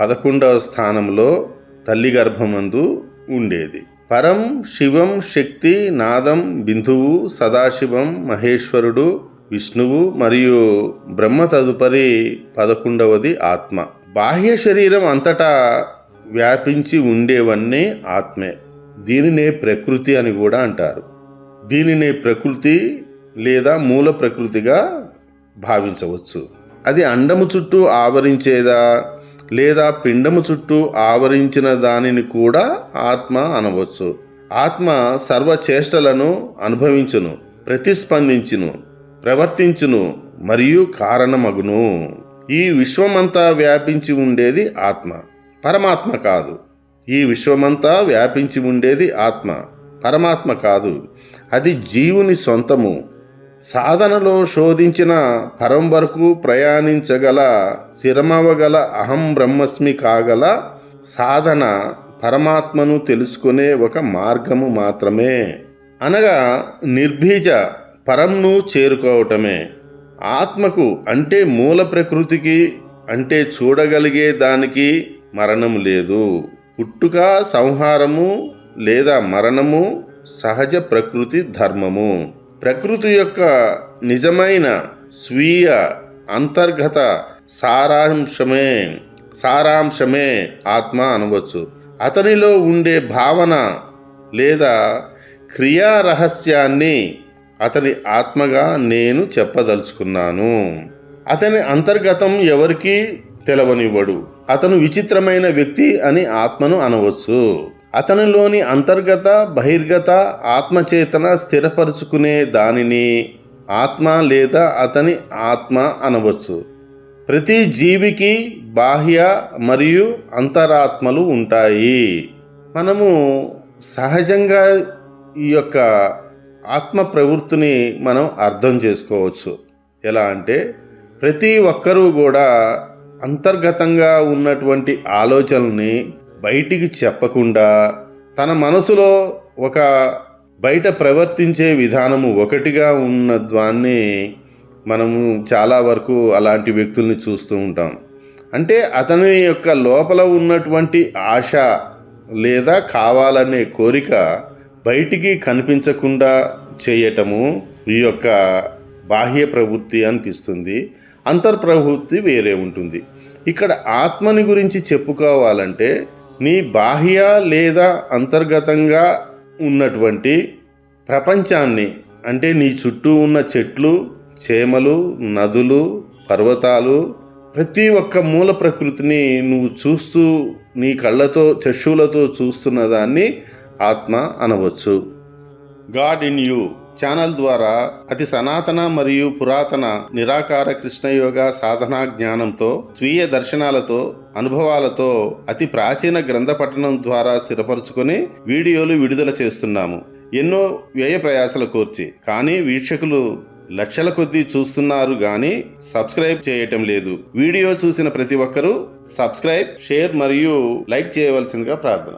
పదకొండవ స్థానంలో తల్లి గర్భమందు ఉండేది. పరం శివం శక్తి నాదం బిందువు సదాశివం మహేశ్వరుడు విష్ణువు మరియు బ్రహ్మ తదుపరి పదకొండవది ఆత్మ. బాహ్య శరీరం అంతటా వ్యాపించి ఉండేవన్నీ ఆత్మే. దీనినే ప్రకృతి అని కూడా అంటారు. దీనినే ప్రకృతి లేదా మూల ప్రకృతిగా భావించవచ్చు. అది అండము చుట్టూ ఆవరించేదా? లేదా పిండము చుట్టూ ఆవరించిన దానిని కూడా ఆత్మ అనవచ్చు. ఆత్మ సర్వచేష్టలను అనుభవించును ప్రతిస్పందించును ప్రవర్తించును మరియు కారణమగును. ఈ విశ్వమంతా వ్యాపించి ఉండేది ఆత్మ పరమాత్మ కాదు. ఈ విశ్వమంతా వ్యాపించి ఉండేది ఆత్మ పరమాత్మ కాదు. అది జీవుని సొంతము సాధనలో శోధించిన పరం వరకు ప్రయాణించగల స్థిరమవగల అహం బ్రహ్మస్మి కాగల సాధన పరమాత్మను తెలుసుకునే ఒక మార్గము మాత్రమే. అనగా నిర్భీజ పరంను చేరుకోవటమే. ఆత్మకు అంటే మూల ప్రకృతికి అంటే చూడగలిగే దానికి మరణం లేదు. పుట్టుక సంహారము లేదా మరణము సహజ ప్రకృతి ధర్మము. ప్రకృతి యొక్క నిజమైన స్వీయ అంతర్గత సారాంశమే సారాంశమే ఆత్మ అనవచ్చు. అతనిలో ఉండే భావన లేదా క్రియా రహస్యాన్ని అతని ఆత్మగా నేను చెప్పదలుచుకున్నాను. అతని అంతర్గతం ఎవరికీ తెలవనివ్వడు. అతను విచిత్రమైన వ్యక్తి అని ఆత్మను అనవచ్చు. అతనిలోని అంతర్గత బహిర్గత ఆత్మచేతన స్థిరపరుచుకునే దానిని ఆత్మ లేదా అతని ఆత్మ అనవచ్చు. ప్రతి జీవికి బాహ్య మరియు అంతరాత్మలు ఉంటాయి. మనము సహజంగా ఈ యొక్క ఆత్మ ప్రవృత్తిని మనం అర్థం చేసుకోవచ్చు. ఎలా అంటే ప్రతి ఒక్కరూ కూడా అంతర్గతంగా ఉన్నటువంటి ఆలోచనల్ని బయటికి చెప్పకుండా తన మనసులో ఒక బయట ప్రవర్తించే విధానము ఒకటిగా ఉన్న దాన్ని మనము చాలా వరకు అలాంటి వ్యక్తుల్ని చూస్తూ ఉంటాం. అంటే అతని యొక్క లోపల ఉన్నటువంటి ఆశ లేదా కావాలనే కోరిక బయటికి కనిపించకుండా చేయటము ఈ యొక్క బాహ్య ప్రవృత్తి అనిపిస్తుంది. అంతర్ప్రవృత్తి వేరే ఉంటుంది. ఇక్కడ ఆత్మని గురించి చెప్పుకోవాలంటే నీ బాహ్య లేదా అంతర్గతంగా ఉన్నటువంటి ప్రపంచాన్ని అంటే నీ చుట్టూ ఉన్న చెట్లు చేమలు నదులు పర్వతాలు ప్రతి ఒక్క మూల ప్రకృతిని నువ్వు చూస్తూ నీ కళ్ళతో చక్షువులతో చూస్తున్న దాన్ని ఆత్మ అనవచ్చు. God in you. ఛానల్ ద్వారా అతి సనాతన మరియు పురాతన నిరాకార కృష్ణయోగ సాధనా జ్ఞానంతో స్వీయ దర్శనాలతో అనుభవాలతో అతి ప్రాచీన గ్రంథ పఠనం ద్వారా స్థిరపరుచుకొని వీడియోలు విడుదల చేస్తున్నాము. ఎన్నో వ్యయ ప్రయాసలు కోర్చి. కానీ వీక్షకులు లక్షల కొద్దీ చూస్తున్నారు కానీ సబ్స్క్రైబ్ చేయటం లేదు. వీడియో చూసిన ప్రతి ఒక్కరూ సబ్స్క్రైబ్ షేర్ మరియు లైక్ చేయవలసిందిగా ప్రార్థన.